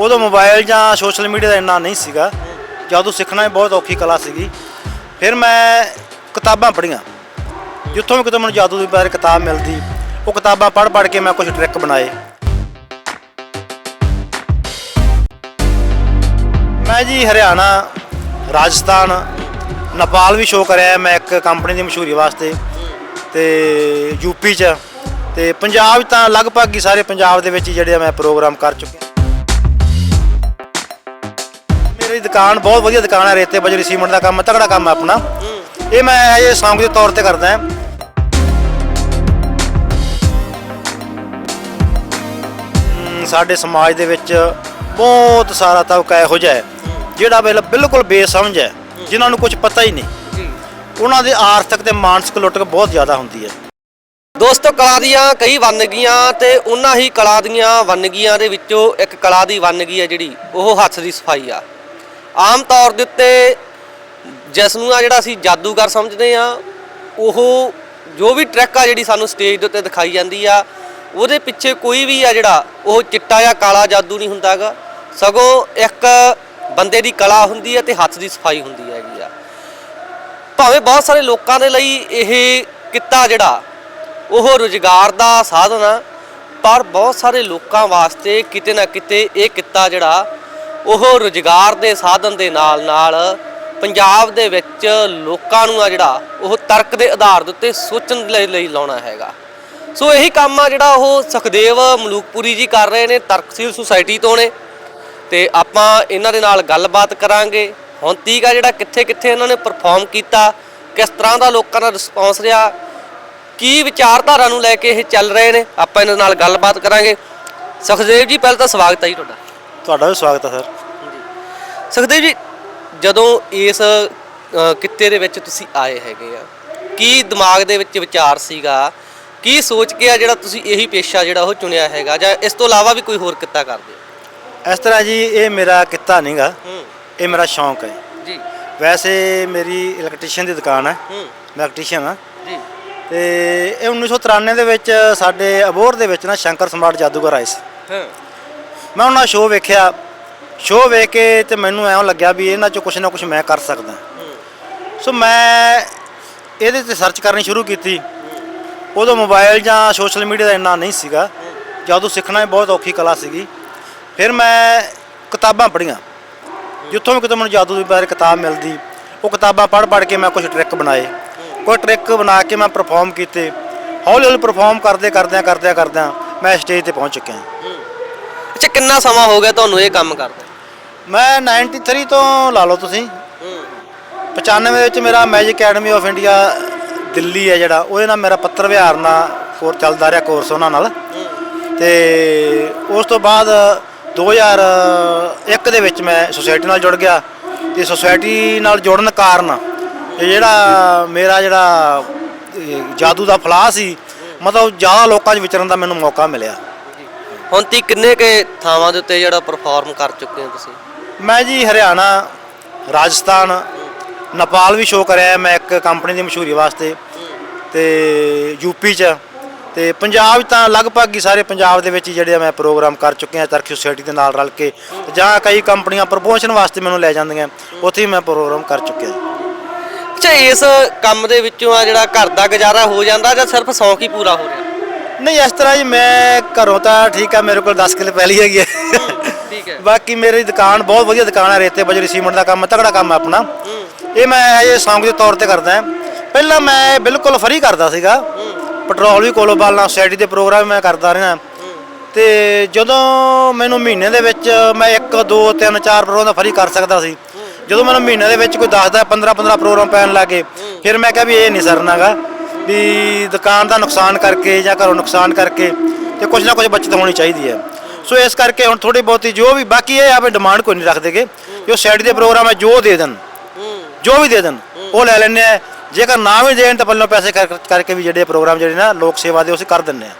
ਉਦੋਂ ਮੋਬਾਈਲ ਜਾਂ social media ਦਾ ਇੰਨਾ ਨਹੀਂ ਸੀਗਾ। ਜਦੋਂ ਸਿੱਖਣਾ ਹੀ ਬਹੁਤ ਔਖੀ ਕਲਾ ਸੀਗੀ। ਫਿਰ ਮੈਂ ਕਿਤਾਬਾਂ ਪੜ੍ਹੀਆਂ। ਜਿੱਥੋਂ ਵੀ ਕਿਤੇ ਮੈਨੂੰ ਜਾਦੂ ਦੇ ਬਾਰੇ ਕਿਤਾਬ ਮਿਲਦੀ, ਉਹ ਕਿਤਾਬਾਂ ਪੜ੍ਹ ਪੜ੍ਹ ਕੇ ਮੈਂ ਕੁਝ ਟ੍ਰਿਕ ਬਣਾਏ। ਮੈਂ ਜੀ ਹਰਿਆਣਾ, ਰਾਜਸਥਾਨ, ਨੇਪਾਲ ਵੀ ਸ਼ੋਅ ਕਰਿਆ ਮੈਂ ਇੱਕ ਕੰਪਨੀ ਦੀ ਮਸ਼ਹੂਰੀ ਵਾਸਤੇ ਤੇ ਯੂਪੀ ਚ। ਤੇ ਪੰਜਾਬ 'ਚ ਤਾਂ ਲਗਭਗ ਹੀ ਸਾਰੇ ਪੰਜਾਬ ਦੇ ਵਿੱਚ ਜਿਹੜੇ ਆ ਮੈਂ ਪ੍ਰੋਗਰਾਮ ਕਰ ਚੁੱਕਿਆ। ਮੇਰੀ ਦੁਕਾਨ ਬਹੁਤ ਵਧੀਆ ਦੁਕਾਨ ਹੈ ਰੇਤੇ ਬਜਰੀ ਸੀਮੈਂਟ ਦਾ ਕੰਮ ਤਗੜਾ ਕੰਮ ਹੈ ਆਪਣਾ। ਇਹ ਮੈਂ ਇਹ ਸੌਂਗ ਦੇ ਤੌਰ ਤੇ ਕਰਦਾ ਹਾਂ। ਸਾਡੇ ਸਮਾਜ ਦੇ ਵਿੱਚ ਬਹੁਤ ਸਾਰਾ ਤਬਕਾ ਇਹੋ ਜਿਹਾ ਹੈ ਜਿਹੜਾ ਬਿਲ- ਬਿਲਕੁਲ ਬੇਸਮਝ ਹੈ ਜਿਨ੍ਹਾਂ ਨੂੰ ਕੁਝ ਪਤਾ ਹੀ ਨਹੀਂ। ਉਹਨਾਂ ਦੇ ਆਰਥਿਕ ਤੇ ਮਾਨਸਿਕ ਲੁੱਟ ਬਹੁਤ ਜ਼ਿਆਦਾ ਹੁੰਦੀ ਹੈ। ਦੋਸਤੋ ਕਲਾ ਦੀਆਂ ਕਈ ਵੰਨਗੀਆਂ ਤੇ ਉਹਨਾਂ ਹੀ ਕਲਾ ਦੀਆਂ ਵੰਨਗੀਆਂ ਦੇ ਵਿੱਚੋਂ ਇੱਕ ਕਲਾ ਦੀ ਵੰਨਗੀ ਹੈ ਜਿਹੜੀ ਉਹ ਹੱਥ ਦੀ ਸਫ਼ਾਈ ਆ। ਆਮ ਤੌਰ ਦੇ ਉੱਤੇ ਜਿਸ ਨੂੰ ਆ ਜਿਹੜਾ ਅਸੀਂ ਜਾਦੂਗਰ ਸਮਝਦੇ ਆ ਉਹ ਜੋ ਵੀ ਟਰੈਕ ਆ ਜਿਹੜੀ ਸਾਨੂੰ ਸਟੇਜ ਦੇ ਉੱਤੇ ਦਿਖਾਈ ਜਾਂਦੀ ਆ, ਉਹਦੇ ਪਿੱਛੇ ਕੋਈ ਵੀ ਆ ਜਿਹੜਾ, ਉਹ ਚਿੱਟਾ ਜਾਂ ਕਾਲਾ ਜਾਦੂ ਨਹੀਂ ਹੁੰਦਾਗਾ ਸਗੋਂ ਇੱਕ ਬੰਦੇ ਦੀ ਕਲਾ ਹੁੰਦੀ ਹੈ ਤੇ ਹੱਥ ਦੀ ਸਫ਼ਾਈ ਹੁੰਦੀ ਹੈਗੀ ਆ। ਭਾਵੇਂ ਬਹੁਤ ਸਾਰੇ ਲੋਕਾਂ ਦੇ ਲਈ ਇਹ ਕਿੱਤਾ ਜਿਹੜਾ, ਉਹ ਰੁਜ਼ਗਾਰ ਦਾ ਸਾਧਨ ਆ, ਪਰ ਬਹੁਤ ਸਾਰੇ ਲੋਕਾਂ ਵਾਸਤੇ ਕਿਤੇ ਨਾ ਕਿਤੇ ਇਹ ਕਿੱਤਾ ਜਿਹੜਾ ਉਹ ਰੁਜ਼ਗਾਰ ਦੇ ਸਾਧਨ ਦੇ ਨਾਲ ਨਾਲ ਪੰਜਾਬ ਦੇ ਵਿੱਚ ਲੋਕਾਂ ਨੂੰ ਆ ਜਿਹੜਾ ਉਹ ਤਰਕ ਦੇ ਆਧਾਰ ਦੇ ਉੱਤੇ ਸੋਚਣ ਲਈ ਲਈ ਲਾਉਣਾ ਹੈਗਾ। ਸੋ ਇਹੀ ਕੰਮ ਆ ਜਿਹੜਾ ਉਹ ਸੁਖਦੇਵ ਮਲੂਕਪੁਰੀ ਜੀ ਕਰ ਰਹੇ ਨੇ, ਤਰਕਸ਼ੀਲ ਸੁਸਾਇਟੀ ਤੋਂ ਨੇ। ਤੇ ਆਪਾਂ ਇਹਨਾਂ ਦੇ ਨਾਲ ਗੱਲਬਾਤ ਕਰਾਂਗੇ। ਹੁਣ ਤੀਕ ਆ ਜਿਹੜਾ ਕਿੱਥੇ ਕਿੱਥੇ ਇਹਨਾਂ ਨੇ ਪਰਫਾਰਮ ਕੀਤਾ, ਕਿਸ ਤਰ੍ਹਾਂ ਦਾ ਲੋਕਾਂ ਦਾ ਰਿਸਪੌਂਸ ਰਿਹਾ, ਕੀ ਵਿਚਾਰਧਾਰਾ ਨੂੰ ਲੈ ਕੇ ਇਹ ਚੱਲ ਰਹੇ ਨੇ, ਆਪਾਂ ਇਹਨਾਂ ਨਾਲ ਗੱਲਬਾਤ ਕਰਾਂਗੇ। ਸੁਖਦੇਵ ਜੀ, ਪਹਿਲਾਂ ਤਾਂ ਸਵਾਗਤ ਹੈ ਜੀ ਤੁਹਾਡਾ। ਤੁਹਾਡਾ ਵੀ ਸਵਾਗਤ ਹੈ ਸਰ। ਸੁਖਦੇਵ ਜੀ ਜਦੋਂ ਇਸ ਅ, ਕਿੱਤੇ ਦੇ ਵਿੱਚ ਤੁਸੀਂ ਆਏ ਹੈਗੇ ਆ ਕੀ ਦਿਮਾਗ ਦੇ ਵਿੱਚ ਵਿਚਾਰ ਸੀਗਾ? ਕੀ ਸੋਚ ਕੇ ਆ ਜਿਹੜਾ ਤੁਸੀਂ ਇਹੀ ਪੇਸ਼ਾ ਜਿਹੜਾ ਉਹ ਚੁਣਿਆ ਹੈਗਾ? ਜਾਂ ਇਸ ਤੋਂ ਇਲਾਵਾ ਵੀ ਕੋਈ ਹੋਰ ਕਿੱਤਾ ਕਰਦੇ ਹੋ? ਇਸ ਤਰ੍ਹਾਂ ਜੀ ਇਹ ਮੇਰਾ ਕਿੱਤਾ ਨਹੀਂਗਾ ਹੂੰ। ਇਹ ਮੇਰਾ ਸ਼ੌਂਕ ਹੈ। ਜੀ। ਵੈਸੇ ਮੇਰੀ ਇਲੈਕਟ੍ਰੀਸ਼ੀਅਨ ਦੀ ਦੁਕਾਨ ਹੈ। ਹੂੰ। ਮੈਂ ਇਲੈਕਟ੍ਰੀਸ਼ੀਅਨ ਹਾਂ। ਜੀ। ਤੇ ਇਹ 1993 ਦੇ ਵਿੱਚ ਸਾਡੇ ਅਬੋਹਰ ਦੇ ਵਿੱਚ ਨਾ ਸ਼ੰਕਰ ਸਮਾਰਟ ਜਾਦੂਗਰ ਆਏ ਸੀ। ਹਾਂ। ਮੈਂ ਉਹਨਾਂ ਸ਼ੋਅ ਵੇਖਿਆ। ਸ਼ੋਅ ਵੇਖ ਕੇ ਤੇ ਮੈਨੂੰ ਐਂ ਲੱਗਿਆ ਵੀ ਇਹਨਾਂ ਚੋਂ ਕੁਛ ਨਾ ਕੁਛ ਮੈਂ ਕਰ ਸਕਦਾ। ਸੋ ਮੈਂ ਇਹਦੇ ਤੇ ਸਰਚ ਕਰਨੀ ਸ਼ੁਰੂ ਕੀਤੀ। ਉਦੋਂ ਮੋਬਾਈਲ ਜਾਂ ਸੋਸ਼ਲ ਮੀਡੀਆ ਦਾ ਇੰਨਾ ਨਹੀਂ ਸੀਗਾ। ਜਦੋਂ ਸਿੱਖਣਾ ਵੀ ਬਹੁਤ ਔਖੀ ਕਲਾ ਸੀਗੀ। ਫਿਰ ਮੈਂ ਕਿਤਾਬਾਂ ਪੜ੍ਹੀਆਂ। ਜਿੱਥੋਂ ਵੀ ਕਿਤੇ ਮੈਨੂੰ ਜਾਦੂ ਦੇ ਬਾਰੇ ਕਿਤਾਬ ਮਿਲਦੀ। ਉਹ ਕਿਤਾਬਾਂ ਪੜ੍ਹ ਪੜ੍ਹ ਕੇ ਮੈਂ ਕੁਝ ਟ੍ਰਿਕ ਬਣਾਏ। ਕੋਈ ਟ੍ਰਿਕ ਬਣਾ ਕੇ ਮੈਂ ਪਰਫਾਰਮ ਕੀਤੇ। ਹੌਲੀ ਹੌਲੀ ਪਰਫਾਰਮ ਕਰਦੇ ਕਰਦਿਆਂ ਕਰਦਿਆਂ ਕਰਦਿਆਂ ਮੈਂ ਸਟੇਜ ਤੇ ਪਹੁੰਚ ਚੁੱਕਿਆ। ਅੱਛਾ, ਕਿੰਨਾ ਸਮਾਂ ਹੋ ਗਿਆ ਤੁਹਾਨੂੰ ਇਹ ਕੰਮ ਕਰਦੇ? ਮੈਂ 93 ਤੋਂ ਲਾ ਲਓ ਤੁਸੀਂ। 95 ਦੇ ਵਿੱਚ ਮੇਰਾ magic academy of India Delhi ਹੈ ਜਿਹੜਾ, ਉਹਦੇ ਨਾਲ ਮੇਰਾ ਪੱਤਰ ਵਿਹਾਰ ਨਾਲ ਕੋਰ ਚੱਲਦਾ ਰਿਹਾ ਕੋਰਸ ਉਹਨਾਂ ਨਾਲ। ਤੇ ਉਸ ਤੋਂ ਬਾਅਦ 2001 ਦੇ ਵਿੱਚ ਮੈਂ ਸੁਸਾਇਟੀ ਨਾਲ ਜੁੜ ਗਿਆ। ਤੇ ਸੁਸਾਇਟੀ ਨਾਲ ਜੁੜਨ ਕਾਰਨ ਇਹ ਜਿਹੜਾ ਮੇਰਾ ਜਿਹੜਾ ਜਾਦੂ ਦਾ ਫਲਾਹ ਸੀ, ਮਤਲਬ ਜ਼ਿਆਦਾ ਲੋਕਾਂ 'ਚ ਵਿਚਰਨ ਦਾ ਮੈਨੂੰ ਮੌਕਾ ਮਿਲਿਆ। ਹੁਣ ਤੀ ਕਿੰਨੇ ਕੇ ਥਾਵਾਂ ਦੇ ਉੱਤੇ ਜਿਹੜਾ ਪਰਫਾਰਮ ਕਰ ਚੁੱਕੇ ਹੋ ਤੁਸੀਂ? ਮੈਂ ਜੀ ਹਰਿਆਣਾ ਰਾਜਸਥਾਨ ਨੇਪਾਲ ਵੀ ਸ਼ੋਅ ਕਰਿਆ ਮੈਂ ਇੱਕ ਕੰਪਨੀ ਦੀ ਮਸ਼ਹੂਰੀ ਵਾਸਤੇ ਤੇ ਯੂਪੀ ਚ। ਤੇ ਪੰਜਾਬ ਤਾਂ ਲਗਭਗ ਹੀ ਸਾਰੇ ਪੰਜਾਬ ਦੇ ਵਿੱਚ ਜਿਹੜੇ ਆ ਮੈਂ ਪ੍ਰੋਗਰਾਮ ਕਰ ਚੁੱਕੇ ਹਾਂ ਤਰਕ ਸੁਸਾਇਟੀ ਦੇ ਨਾਲ ਰਲ ਕੇ। ਜਾਂ ਕਈ ਕੰਪਨੀਆਂ ਪ੍ਰਮੋਸ਼ਨ ਵਾਸਤੇ ਮੈਨੂੰ ਲੈ ਜਾਂਦੀਆਂ। ਉੱਥੇ ਹੀ ਮੈਂ ਪ੍ਰੋਗਰਾਮ ਕਰ ਚੁੱਕਿਆ ਅੱਛਾ ਇਸ ਕੰਮ ਦੇ ਵਿੱਚੋਂ ਆ ਜਿਹੜਾ ਘਰ ਦਾ ਗੁਜ਼ਾਰਾ ਹੋ ਜਾਂਦਾ ਜਾਂ ਸਿਰਫ ਸ਼ੌਂਕ ਹੀ ਪੂਰਾ ਹੋ ਰਿਹਾ? ਨਹੀਂ ਇਸ ਤਰ੍ਹਾਂ ਹੀ ਮੈਂ ਘਰੋਂ ਤਾਂ ਠੀਕ ਆ ਮੇਰੇ ਕੋਲ 10 ਕਿੱਲੇ ਪਹਿਲੀ ਹੈਗੀ ਹੈ ਠੀਕ ਹੈ। ਬਾਕੀ ਮੇਰੀ ਦੁਕਾਨ ਬਹੁਤ ਵਧੀਆ ਦੁਕਾਨ ਹੈ ਰੇਤੇ ਬਜਰੀ ਸੀਮੈਂਟ ਦਾ ਕੰਮ ਤਗੜਾ ਕੰਮ ਹੈ ਆਪਣਾ। ਇਹ ਮੈਂ ਇਹ ਸੌਂਗ ਦੇ ਤੌਰ ਤੇ ਕਰਦਾ। ਪਹਿਲਾਂ ਮੈਂ ਬਿਲਕੁਲ ਫਰੀ ਕਰਦਾ ਸੀਗਾ। ਪੈਟਰੋਲ ਵੀ ਕੋਲੋਂ ਬਾਲਣਾ ਸੋਸਾਇਟੀ ਦੇ ਪ੍ਰੋਗਰਾਮ ਮੈਂ ਕਰਦਾ ਰਿਹਾ। ਤੇ ਜਦੋਂ ਮੈਨੂੰ ਮਹੀਨੇ ਦੇ ਵਿੱਚ ਮੈਂ 1 2 3 4 ਪ੍ਰੋਗਰਾਮ ਦਾ ਫਰੀ ਕਰ ਸਕਦਾ ਸੀ। ਜਦੋਂ ਮੈਨੂੰ ਮਹੀਨੇ ਦੇ ਵਿੱਚ ਕੋਈ 10 ਦਾ 15 15 ਪ੍ਰੋਗਰਾਮ ਪੈਣ ਲੱਗੇ ਫਿਰ ਮੈਂ ਕਿਹਾ ਵੀ ਇਹ ਨਹੀਂ ਸਰਨਾਗਾ। ਵੀ ਦੁਕਾਨ ਦਾ ਨੁਕਸਾਨ ਕਰਕੇ ਜਾਂ ਘਰੋਂ ਨੁਕਸਾਨ ਕਰਕੇ ਤੇ ਕੁਝ ਨਾ ਕੁਝ ਬਚਤ ਹੋਣੀ ਚਾਹੀਦੀ ਹੈ। ਸੋ ਇਸ ਕਰਕੇ ਹੁਣ ਥੋੜੀ ਬਹੁਤੀ ਜੋ ਵੀ ਬਾਕੀ ਇਹ ਆਪੇ ਡਿਮਾਂਡ ਕੋਈ ਨਹੀਂ ਰੱਖਦੇਗੇ ਜੋ ਸੋਸਾਇਟੀ ਦੇ ਪ੍ਰੋਗਰਾਮ ਹੈ, ਜੋ ਦੇ ਦੇਣ, ਜੋ ਵੀ ਦੇ ਦੇਣ, ਉਹ ਲੈ ਲੈਣੇ ਆ। ਜੇਕਰ ਨਾ ਵੀ ਦੇਣ ਤਾਂ ਪੱਲੋਂ ਪੈਸੇ ਕਰ- ਕਰਕੇ ਵੀ ਜਿਹੜੇ ਪ੍ਰੋਗਰਾਮ ਜਿਹੜੇ ਨਾ ਲੋਕ ਸੇਵਾ ਦੇ, ਉਹ ਅਸੀਂ ਕਰ ਦਿੰਨੇ ਆ।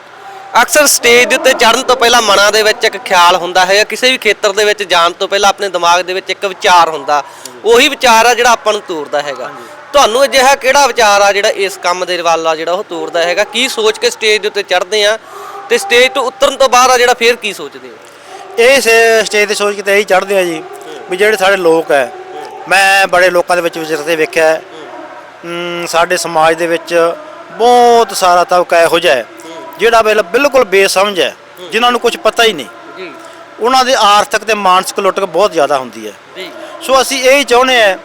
ਅਕਸਰ ਸਟੇਜ ਦੇ ਉੱਤੇ ਚੜ੍ਹਨ ਤੋਂ ਪਹਿਲਾਂ ਮਨਾਂ ਦੇ ਵਿੱਚ ਇੱਕ ਖਿਆਲ ਹੁੰਦਾ ਹੈ ਕਿਸੇ ਵੀ ਖੇਤਰ ਦੇ ਵਿੱਚ ਜਾਣ ਤੋਂ ਪਹਿਲਾਂ ਆਪਣੇ ਦਿਮਾਗ ਦੇ ਵਿੱਚ ਇੱਕ ਵਿਚਾਰ ਹੁੰਦਾ। ਉਹੀ ਵਿਚਾਰ ਆ ਜਿਹੜਾ ਆਪਾਂ ਨੂੰ ਤੋਰਦਾ ਹੈਗਾ। ਤੁਹਾਨੂੰ ਅਜਿਹਾ ਕਿਹੜਾ ਵਿਚਾਰ ਆ ਜਿਹੜਾ ਇਸ ਕੰਮ ਦੇ ਵੱਲ ਆ ਜਿਹੜਾ ਉਹ ਤੋਰਦਾ ਹੈਗਾ? ਕੀ ਸੋਚ ਕੇ ਸਟੇਜ ਦੇ ਉੱਤੇ ਚੜ੍ਹਦੇ ਆ ਤੇ ਸਟੇਜ ਤੋਂ ਉਤਰਨ ਤੋਂ ਬਾਅਦ ਆ ਜਿਹੜਾ ਫੇਰ ਕੀ ਸੋਚਦੇ ਹੋ? ਇਹ ਸਟੇਜ ਤੇ ਸੋਚ ਕੇ ਤਾਂ ਇਹੀ ਚੜ੍ਹਦੇ ਆ ਜੀ ਵੀ ਜਿਹੜੇ ਸਾਡੇ ਲੋਕ ਹੈ ਮੈਂ ਬੜੇ ਲੋਕਾਂ ਦੇ ਵਿੱਚ ਵਿਚਰਦੇ ਵੇਖਿਆ। ਸਾਡੇ ਸਮਾਜ ਦੇ ਵਿੱਚ ਬਹੁਤ ਸਾਰਾ ਤਬਕਾ ਇਹੋ ਜਿਹਾ ਹੈ। ਜਿਹੜਾ ਬਿਲ- ਬਿਲਕੁਲ ਬੇਸਮਝ ਹੈ ਜਿਨ੍ਹਾਂ ਨੂੰ ਕੁਝ ਪਤਾ ਹੀ ਨਹੀਂ। ਜੀ। ਉਹਨਾਂ ਦੇ ਆਰਥਿਕ ਤੇ ਮਾਨਸਿਕ ਲੁੱਟ ਬਹੁਤ ਜ਼ਿਆਦਾ ਹੁੰਦੀ ਹੈ। ਜੀ। ਸੋ ਅਸੀਂ ਇਹ ਹੀ ਚਾਹੁੰਦੇ ਆ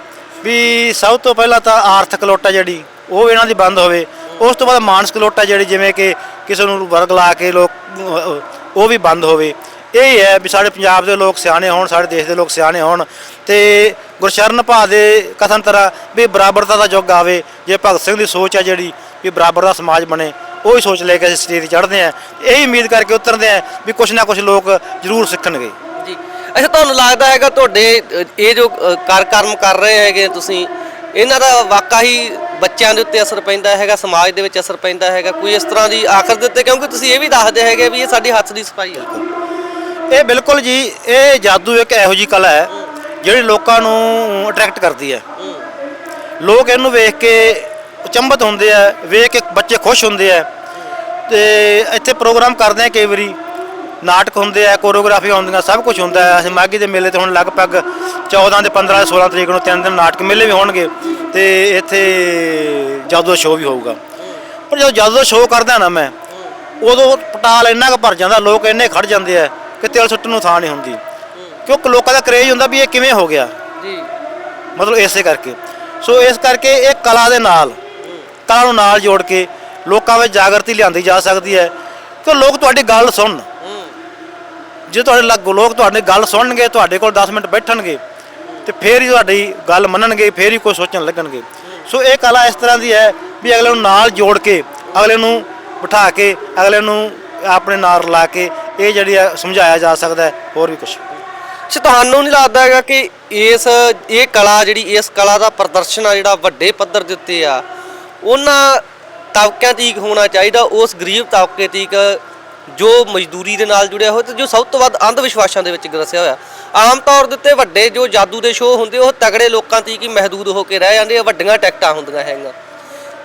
ਵੀ ਸਭ ਤੋਂ ਪਹਿਲਾਂ ਤਾਂ ਆਰਥਿਕ ਲੋਟ ਆ ਜਿਹੜੀ ਉਹ ਇਹਨਾਂ ਦੀ ਬੰਦ ਹੋਵੇ। ਉਸ ਤੋਂ ਬਾਅਦ ਮਾਨਸਿਕ ਲੋਟ ਆ ਜਿਹੜੀ ਜਿਵੇਂ ਕਿ ਕਿਸੇ ਨੂੰ ਵਰਗ ਲਾ ਕੇ ਲੋਕ ਅਹ, ਉਹ ਵੀ ਬੰਦ ਹੋਵੇ। ਇਹ ਹੀ ਹੈ ਵੀ ਸਾਡੇ ਪੰਜਾਬ ਦੇ ਲੋਕ ਸਿਆਣੇ ਹੋਣ ਸਾਡੇ ਦੇਸ਼ ਦੇ ਲੋਕ ਸਿਆਣੇ ਹੋਣ ਤੇ ਗੁਰਸ਼ਰਨ ਭਾ ਦੇ ਕਥਨ ਤਰ੍ਹਾਂ ਵੀ ਬਰਾਬਰਤਾ ਦਾ ਯੁੱਗ ਆਵੇ। ਜੇ ਭਗਤ ਸਿੰਘ ਦੀ ਸੋਚ ਆ ਜਿਹੜੀ ਵੀ ਬਰਾਬਰ ਦਾ ਸਮਾਜ ਬਣੇ ਉਹ ਹੀ ਸੋਚ ਲੈ ਕੇ ਅਸੀਂ ਸਟੇਜ ਤੇ ਚੜ੍ਹਦੇ ਆ ਇਹੀ ਉਮੀਦ ਕਰਕੇ ਉਤਰਦੇ ਆ ਵੀ ਕੁਝ ਨਾ ਕੁਝ ਲੋਕ ਜ਼ਰੂਰ ਸਿੱਖਣਗੇ। ਜੀ। ਅੱਛਾ ਤੁਹਾਨੂੰ ਲੱਗਦਾ ਹੈਗਾ ਤੁਹਾਡੇ ਅ, ਇਹ ਜੋ ਅ, ਕਰ ਕਰਮ ਕਰ ਰਹੇ ਹੈਗੇ ਤੁਸੀਂ ਇਹਨਾਂ ਦਾ ਵਾਕਾ ਹੀ ਬੱਚਿਆਂ ਦੇ ਉੱਤੇ ਅਸਰ ਪੈਂਦਾ ਹੈਗਾ ਸਮਾਜ ਦੇ ਵਿੱਚ ਅਸਰ ਪੈਂਦਾ ਹੈਗਾ? ਕੋਈ ਇਸ ਤਰ੍ਹਾਂ ਦੀ ਆਖਰ ਦੇ ਉੱਤੇ ਕਿਉਂਕਿ ਤੁਸੀਂ ਇਹ ਵੀ ਦੱਸਦੇ ਹੈਗੇ ਵੀ ਇਹ ਸਾਡੀ ਹੱਥ ਦੀ ਸਫ਼ਾਈ ਆ ਇਹ ਬਿਲਕੁਲ ਜੀ ਇਹ ਜਾਦੂ ਇੱਕ ਇਹੋ ਜੀ ਕਲਾ ਹੈ ਜਿਹੜੀ ਲੋਕਾਂ ਨੂੰ ਅਟਰੈਕਟ ਕਰਦੀ ਹੈ। ਲੋਕ ਇਹਨੂੰ ਵੇਖ ਕੇ ਅਚੰਭਤ ਹੁੰਦੇ ਆ ਵੇਖ ਕੇ ਬੱਚੇ ਖੁਸ਼ ਹੁੰਦੇ ਆ। ਤੇ ਇੱਥੇ ਪ੍ਰੋਗਰਾਮ ਕਰਦੇ ਆ ਕਈ ਵਾਰੀ। ਨਾਟਕ ਹੁੰਦੇ ਆ ਕੋਰੀਓਗ੍ਰਾਫੀ ਹੁੰਦੀਆਂ ਸਭ ਕੁਝ ਹੁੰਦਾ ਹੈ ਅਸੀਂ ਮਾਗੀ ਦੇ ਮੇਲੇ ਤੇ ਹੁਣ ਲਗਭਗ 14 ਦੇ 15 16 ਤਰੀਕ ਨੂੰ ਤਿੰਨ ਦਿਨ ਨਾਟਕ ਮੇਲੇ ਵੀ ਹੋਣਗੇ ਤੇ ਇੱਥੇ ਜਾਦੂ ਦਾ ਸ਼ੋਅ ਵੀ ਹੋਊਗਾ। ਪਰ ਜਦੋਂ ਜਾਦੂ ਦਾ ਸ਼ੋਅ ਕਰਦਾ ਨਾ ਮੈਂ ਉਦੋਂ ਪਟਾਲ ਇੰਨਾ ਕੁ ਭਰ ਜਾਂਦਾ ਲੋਕ ਇੰਨੇ ਖੜ ਜਾਂਦੇ ਆ ਕਿ ਤਿਲ ਸੁੱਟਣ ਨੂੰ ਥਾਂ ਨਹੀਂ ਹੁੰਦੀ। ਕਿਉਂਕਿ ਲੋਕਾਂ ਦਾ ਕਰੇਜ ਹੁੰਦਾ ਵੀ ਇਹ ਕਿਵੇਂ ਹੋ ਗਿਆ। ਜੀ। ਮਤਲਬ ਇਸੇ ਕਰਕੇ। ਸੋ ਇਸ ਕਰਕੇ ਇਹ ਕਲਾ ਦੇ ਨਾਲ ਕਲਾ ਨੂੰ ਨਾਲ ਜੋੜ ਕੇ ਲੋਕਾਂ ਵਿੱਚ ਜਾਗਰਤੀ ਲਿਆਂਦੀ ਜਾ ਸਕਦੀ ਹੈ ਕਿ ਲੋਕ ਤੁਹਾਡੀ ਗੱਲ ਸੁਣਨ। ਜੇ ਤੁਹਾਡੇ ਲੱਗ ਲੋਕ ਤੁਹਾਡੀ ਗੱਲ ਸੁਣਨਗੇ, ਤੁਹਾਡੇ ਕੋਲ 10 ਮਿੰਟ ਬੈਠਣਗੇ, ਤੇ ਫੇਰ ਹੀ ਤੁਹਾਡੀ ਗੱਲ ਮੰਨਣਗੇ, ਫੇਰ ਹੀ ਕੋਈ ਸੋਚਣ ਲੱਗਣਗੇ। ਸੋ ਇਹ ਕਲਾ ਇਸ ਤਰ੍ਹਾਂ ਦੀ ਹੈ ਵੀ ਅਗਲੇ ਨੂੰ ਨਾਲ ਜੋੜ ਕੇ, ਅਗਲੇ ਨੂੰ ਬਿਠਾ ਕੇ, ਅਗਲੇ ਨੂੰ ਆਪਣੇ ਨਾਲ ਲਾ ਕੇ ਇਹ ਜਿਹੜੀ ਹੈ ਸਮਝਾਇਆ ਜਾ ਸਕਦਾ ਹੈ, ਹੋਰ ਵੀ ਕੁਝ ਅੱਛਾ, ਤੁਹਾਨੂੰ ਨਹੀਂ ਲੱਗਦਾ ਹੈਗਾ ਕਿ ਇਸ, ਇਹ ਕਲਾ ਜਿਹੜੀ ਇਸ ਕਲਾ ਦਾ ਪ੍ਰਦਰਸ਼ਨ ਆ, ਜਿਹੜਾ ਵੱਡੇ ਪੱਧਰ ਦੇ ਉੱਤੇ ਆ ਉਹਨਾਂ ਤਬਕਿਆਂ ਤੀਕ ਹੋਣਾ ਚਾਹੀਦਾ, ਉਸ ਗਰੀਬ ਤਬਕੇ ਤੀਕ ਜੋ ਮਜ਼ਦੂਰੀ ਦੇ ਨਾਲ ਜੁੜਿਆ ਹੋਇਆ ਤੇ ਜੋ ਸਭ ਤੋਂ ਵੱਧ ਅੰਧ ਵਿਸ਼ਵਾਸਾਂ ਦੇ ਵਿੱਚ ਗਰਸਿਆ ਹੋਇਆ। ਆਮ ਤੌਰ ਦੇ ਉੱਤੇ ਵੱਡੇ ਜੋ ਜਾਦੂ ਦੇ ਸ਼ੋਅ ਹੁੰਦੇ, ਉਹ ਤਗੜੇ ਲੋਕਾਂ ਤੀਕ ਹੀ ਮਹਦੂਦ ਹੋ ਕੇ ਰਹਿ ਜਾਂਦੇ ਆ, ਵੱਡੀਆਂ ਟਿਕਟਾਂ ਹੁੰਦੀਆਂ ਹੈਗੀਆਂ।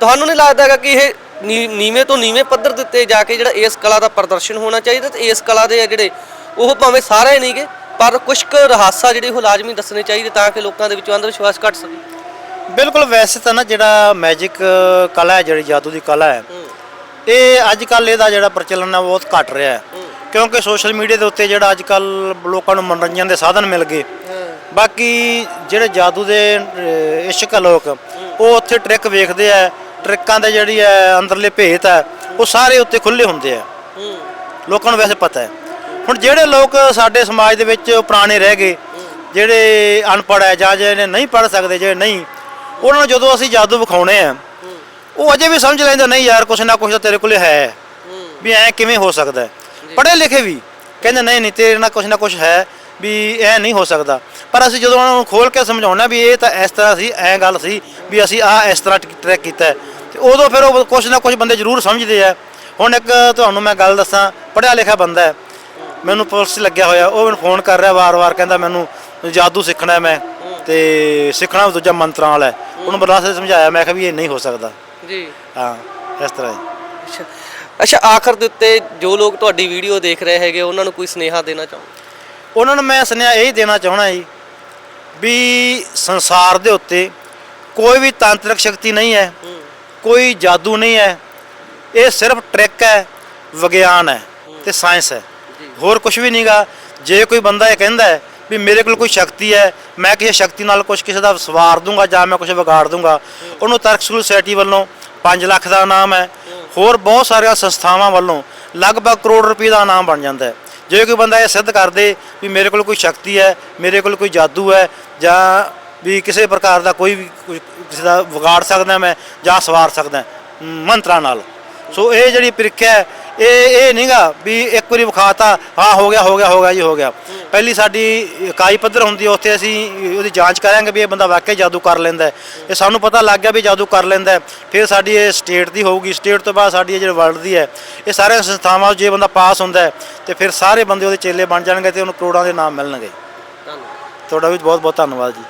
ਤੁਹਾਨੂੰ ਨਹੀਂ ਲੱਗਦਾ ਹੈਗਾ ਕਿ ਇਹ ਨੀ- ਨੀਵੇਂ ਤੋਂ ਨੀਵੇਂ ਪੱਧਰ ਦੇ ਉੱਤੇ ਜਾ ਕੇ ਜਿਹੜਾ ਇਸ ਕਲਾ ਦਾ ਪ੍ਰਦਰਸ਼ਨ ਹੋਣਾ ਚਾਹੀਦਾ ਤੇ ਇਸ ਕਲਾ ਦੇ ਆ ਜਿਹੜੇ ਉਹ ਭਾਵੇਂ ਸਾਰੇ ਨਹੀਂਗੇ, ਪਰ ਕੁਝ ਕੁ ਰਹਾਸਾ ਜਿਹੜੇ ਉਹ ਲਾਜ਼ਮੀ ਦੱਸਣੇ ਚਾਹੀਦੇ ਤਾਂ ਕਿ ਲੋਕਾਂ ਦੇ ਵਿੱਚੋਂ ਅੰਧ ਵਿਸ਼ਵਾਸ ਘਟ ਸਕੇ। ਬਿਲਕੁਲ ਵੈਸੇ ਤਾਂ ਨਾ ਜਿਹੜਾ ਮੈਜਿਕ ਕਲਾ ਹੈ ਜਿਹੜੀ ਜਾਦੂ ਦੀ ਕਲਾ ਹੈ ਇਹ ਅੱਜ ਕੱਲ ਇਹਦਾ ਜਿਹੜਾ ਪ੍ਰਚਲਨ ਹੈ ਬਹੁਤ ਘਟ ਰਿਹਾ ਹੈ। ਕਿਉਂਕਿ ਸੋਸ਼ਲ ਮੀਡੀਆ ਦੇ ਉੱਤੇ ਜਿਹੜਾ ਅੱਜ ਕੱਲ ਲੋਕਾਂ ਨੂੰ ਮਨੋਰੰਜਨ ਦੇ ਸਾਧਨ ਮਿਲ ਗਏ। ਬਾਕੀ ਜਿਹੜੇ ਜਾਦੂ ਦੇ ਅਹ, ਇਸ਼ਕ ਲੋਕ ਉਹ ਉੱਥੇ ਟ੍ਰਿਕ ਵੇਖਦੇ ਆ ਟ੍ਰਿਕਾਂ ਦੇ ਜਿਹੜੀ ਹੈ ਅੰਦਰਲੇ ਭੇਤ ਹੈ ਉਹ ਸਾਰੇ ਉੱਤੇ ਖੁੱਲੇ ਹੁੰਦੇ ਆ ਲੋਕਾਂ ਨੂੰ ਵੈਸੇ ਪਤਾ ਹੈ। ਹੁਣ ਜਿਹੜੇ ਲੋਕ ਸਾਡੇ ਸਮਾਜ ਦੇ ਵਿੱਚ ਪੁਰਾਣੇ ਰਹਿ ਗਏ ਜਿਹੜੇ ਅਨਪੜ੍ਹ ਹੈ ਜਾਂ ਜਿਹੜੇ ਨਹੀਂ ਪੜ੍ਹ ਸਕਦੇ ਜਿਹੜੇ ਨਹੀਂ ਉਹਨਾਂ ਨੂੰ ਜਦੋਂ ਅਸੀਂ ਜਾਦੂ ਵਿਖਾਉਣੇ ਆ ਉਹ ਅਜੇ ਵੀ ਸਮਝ ਲੈਂਦੇ ਨਹੀਂ ਯਾਰ ਕੁਛ ਨਾ ਕੁਛ ਤਾਂ ਤੇਰੇ ਕੋਲੇ ਹੈ ਵੀ ਐ ਕਿਵੇਂ ਹੋ ਸਕਦਾ ਪੜ੍ਹੇ ਲਿਖੇ ਵੀ। ਕਹਿੰਦੇ ਨਹੀਂ ਨਹੀਂ ਤੇਰੇ ਨਾਲ ਕੁਛ ਨਾ ਕੁਛ ਹੈ ਵੀ ਇਹ ਨਹੀਂ ਹੋ ਸਕਦਾ। ਪਰ ਅਸੀਂ ਜਦੋਂ ਉਹਨਾਂ ਨੂੰ ਖੋਲ ਕੇ ਸਮਝਾਉਣਾ ਵੀ ਇਹ ਤਾਂ ਇਸ ਤਰ੍ਹਾਂ ਸੀ ਐ ਗੱਲ ਸੀ ਵੀ ਅਸੀਂ ਆ ਇਸ ਤਰ੍ਹਾਂ ਟਰੈਕ ਕੀਤਾ ਤੇ ਉਦੋਂ ਫਿਰ ਉਹ ਕੁਛ ਨਾ ਕੁਛ ਬੰਦੇ ਜ਼ਰੂਰ ਸਮਝਦੇ ਆ। ਹੁਣ ਇੱਕ ਤੁਹਾਨੂੰ ਮੈਂ ਗੱਲ ਦੱਸਾਂ ਪੜ੍ਹਿਆ ਲਿਖਿਆ ਬੰਦਾ ਹੈ। ਮੈਨੂੰ ਪੁਲਿਸ ਲੱਗਿਆ ਹੋਇਆ ਉਹ ਮੈਨੂੰ ਫੋਨ ਕਰ ਰਿਹਾ ਵਾਰ-ਵਾਰ ਕਹਿੰਦਾ ਮੈਨੂੰ ਜਾਦੂ ਸਿੱਖਣਾ ਹੈ ਮੈਂ। ਤੇ ਸਿੱਖਣਾ ਵੀ ਦੂਜਾ ਮੰਤਰਾਂ ਵਾਲਾ ਹੈ। ਉਹਨੂੰ ਬਰਲਾਸ ਨੇ ਸਮਝਾਇਆ। ਮੈਂ ਕਿਹਾ ਵੀ ਇਹ ਨਹੀਂ ਹੋ ਸਕਦਾ। ਜੀ। ਹਾਂ ਇਸ ਤਰ੍ਹਾਂ ਹੀ। ਅੱਛਾ। ਅੱਛਾ ਆਖਰ ਦੇ ਉੱਤੇ ਜੋ ਲੋਕ ਤੁਹਾਡੀ ਵੀਡੀਓ ਦੇਖ ਰਹੇ ਹੈਗੇ ਉਹਨਾਂ ਨੂੰ ਕੋਈ ਸੁਨੇਹਾ ਦੇਣਾ ਚਾਹੋ? ਉਹਨਾਂ ਨੂੰ ਮੈਂ ਸੁਨੇਹਾ ਇਹ ਦੇਣਾ ਚਾਹਣਾ ਜੀ ਵੀ ਸੰਸਾਰ ਦੇ ਉੱਤੇ ਕੋਈ ਵੀ ਤਾਂਤਰਿਕ ਸ਼ਕਤੀ ਨਹੀਂ ਹੈ ਕੋਈ ਜਾਦੂ ਨਹੀਂ ਹੈ। ਇਹ ਸਿਰਫ ਟ੍ਰਿਕ ਹੈ ਵਿਗਿਆਨ ਹੈ ਤੇ ਸਾਇੰਸ ਹੈ। ਹੋਰ ਕੁਝ ਵੀ ਨਹੀਂਗਾ ਜੇ ਕੋਈ ਬੰਦਾ ਇਹ ਕਹਿੰਦਾ ਹੈ ਵੀ ਮੇਰੇ ਕੋਲ ਕੋਈ ਸ਼ਕਤੀ ਹੈ, ਮੈਂ ਕਿਸੇ ਸ਼ਕਤੀ ਨਾਲ ਕੁਝ ਕਿਸੇ ਦਾ ਸਵਾਰ ਦੂੰਗਾ ਜਾਂ ਮੈਂ ਕੁਝ ਵਿਗਾੜ ਦੂੰਗਾ, ਉਹਨੂੰ ਤਰਕਸ਼ੂਲ ਸੋਸਾਇਟੀ ਵੱਲੋਂ 5 ਲੱਖ ਦਾ ਇਨਾਮ ਹੈ। ਹੋਰ ਬਹੁਤ ਸਾਰੀਆਂ ਸੰਸਥਾਵਾਂ ਵੱਲੋਂ ਲਗਭਗ ਕਰੋੜ ਰੁਪਏ ਦਾ ਇਨਾਮ ਬਣ ਜਾਂਦਾ ਹੈ। ਜੇ ਕੋਈ ਬੰਦਾ ਇਹ ਸਿੱਧ ਕਰ ਦੇ ਵੀ ਮੇਰੇ ਕੋਲ ਕੋਈ ਸ਼ਕਤੀ ਹੈ, ਮੇਰੇ ਕੋਲ ਕੋਈ ਜਾਦੂ ਹੈ ਜਾਂ ਵੀ ਕਿਸੇ ਪ੍ਰਕਾਰ ਦਾ ਕੋਈ ਵੀ ਕੋਈ ਕਿਸੇ ਦਾ ਵਿਗਾੜ ਸਕਦਾ ਮੈਂ ਜਾਂ ਸਵਾਰ ਸਕਦਾ ਮੰਤਰਾਂ ਨਾਲ। ਸੋ ਇਹ ਜਿਹੜੀ ਪ੍ਰੀਖਿਆ ਹੈ ਇਹ ਇਹ ਨਹੀਂਗਾ ਵੀ ਇੱਕ ਵਾਰੀ ਵਿਖਾਤਾ ਹਾਂ ਹੋ ਗਿਆ ਹੋ ਗਿਆ ਹੋ ਗਿਆ ਜੀ ਹੋ ਗਿਆ। ਪਹਿਲੀ ਸਾਡੀ ਇਕਾਈ ਪੱਧਰ ਹੁੰਦੀ ਹੈ ਉੱਥੇ ਅਸੀਂ ਉਹਦੀ ਜਾਂਚ ਕਰਾਂਗੇ ਵੀ ਇਹ ਬੰਦਾ ਵਾਕਈ ਜਾਦੂ ਕਰ ਲੈਂਦਾ ਹੈ। ਇਹ ਸਾਨੂੰ ਪਤਾ ਲੱਗ ਗਿਆ ਵੀ ਜਾਦੂ ਕਰ ਲੈਂਦਾ ਹੈ। ਫਿਰ ਸਾਡੀ ਇਹ ਸਟੇਟ ਦੀ ਹੋਊਗੀ। ਸਟੇਟ ਤੋਂ ਬਾਅਦ ਸਾਡੀ ਇਹ ਜਿਹੜੀ ਵਰਲਡ ਦੀ ਹੈ ਇਹ ਸਾਰੀਆਂ ਸੰਸਥਾਵਾਂ ਜੇ ਬੰਦਾ ਪਾਸ ਹੁੰਦਾ ਹੈ ਤੇ ਫਿਰ ਸਾਰੇ ਬੰਦੇ ਉਹਦੇ ਚੇਲੇ ਬਣ ਜਾਣਗੇ ਤੇ ਉਹਨੂੰ ਕਰੋੜਾਂ ਦੇ ਨਾਮ ਮਿਲਣਗੇ। ਧੰਨਵਾਦ। ਤੁਹਾਡਾ ਵੀ ਬਹੁਤ ਬਹੁਤ ਧੰਨਵਾਦ ਜੀ।